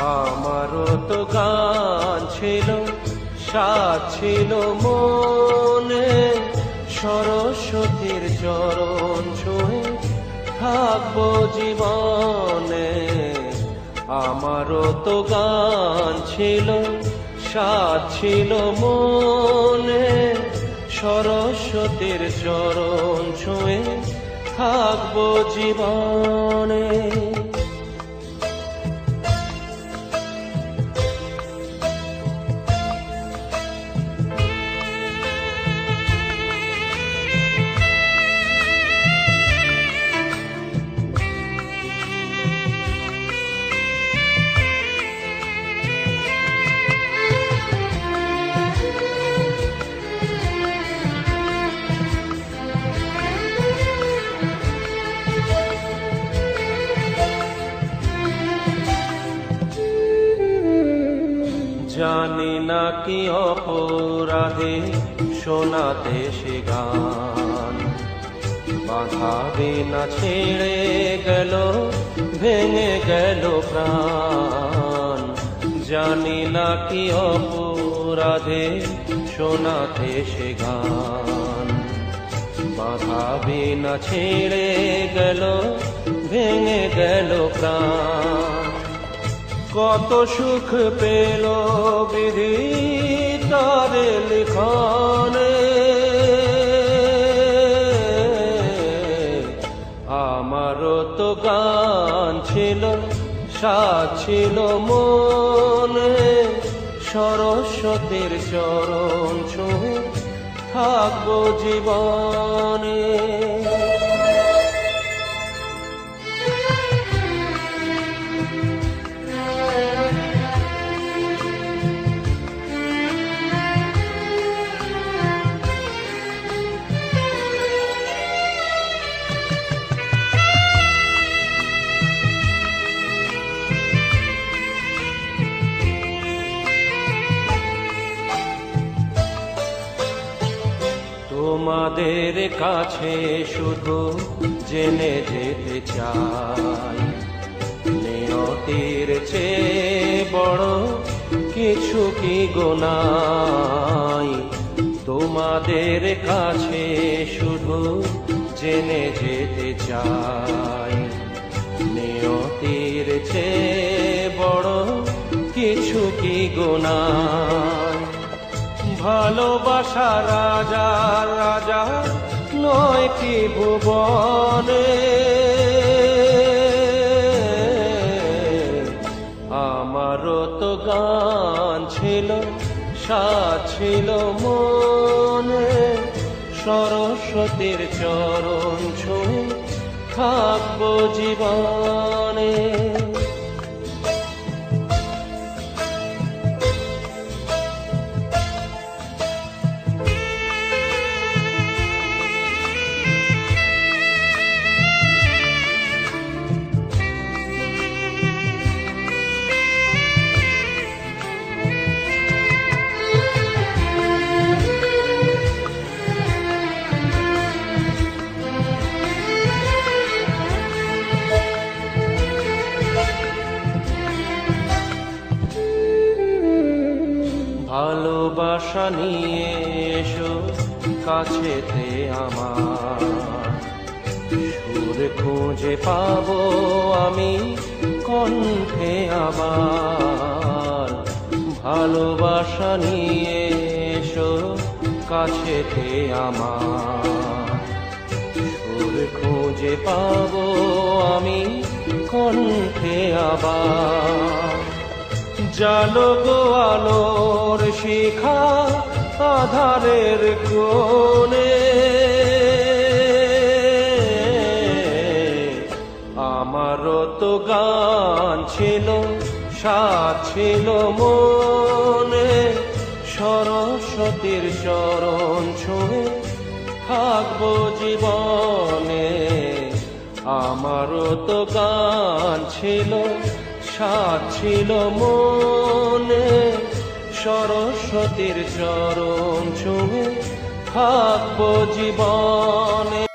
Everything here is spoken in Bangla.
আমারও তো গান ছিল সাত ছিল মনে। সরস্বতীর চরণ ছুঁয়ে থাকব জীবনে। আমারও তো গান ছিল সাত ছিল মনে। সরস্বতীর চরণ ছুঁয়ে থাকব জীবনে। জানি না কি অপরাধে শোনাতে সে গান। বাঁধাবে না ছেড়ে গেল, ভেঙে গেল প্রাণ। জানি না কি অপরাধে শোনাতে সে গান। বাঁধাবে না ছেড়ে গেল, ভেঙে গেল প্রাণ। কত সুখ পেল বিধি তার লিখনে। আমারও তো গান ছিল সাত ছিল মনে। সরস্বতীর চরণ ছুঁয়ে থাকব জীবনে। তোমাদের কাছে শুধু জেনে যেতে চাই। নিয়তির চেয়ে বড় কিছু কি গোনাই তোমাদের কাছে শুধু জেনে যেতে চাই। নিয়তির চেয়ে বড় কিছু কি গোনাই ভালোবাসা রাজা রাজা নয় কি ভুবনে। আমারও তো গান ছিল সাত ছিল মনে। সরস্বতীর চরণ ছুঁয়ে থাকব জীবনে। ভালোবাসা নিয়ে এসো কাছেতে আমার। সুর খুঁজে পাবো আমি কণ্ঠে আবার। ভালোবাসা নিয়ে এসো কাছেতে আমার। সুর খুঁজে পাবো আমি কণ্ঠে আবার। জালো গো আলোর শিখা আধারের কোণে। আমারও তো গান ছিল সাত ছিল মনে। সরস্বতীর চরণ ছুঁয়ে থাকব জীবনে। আমারও তো গান ছিল সাত ছিল মনে। সরস্বতীর চরণ ছুঁয়ে থাকব জীবনে।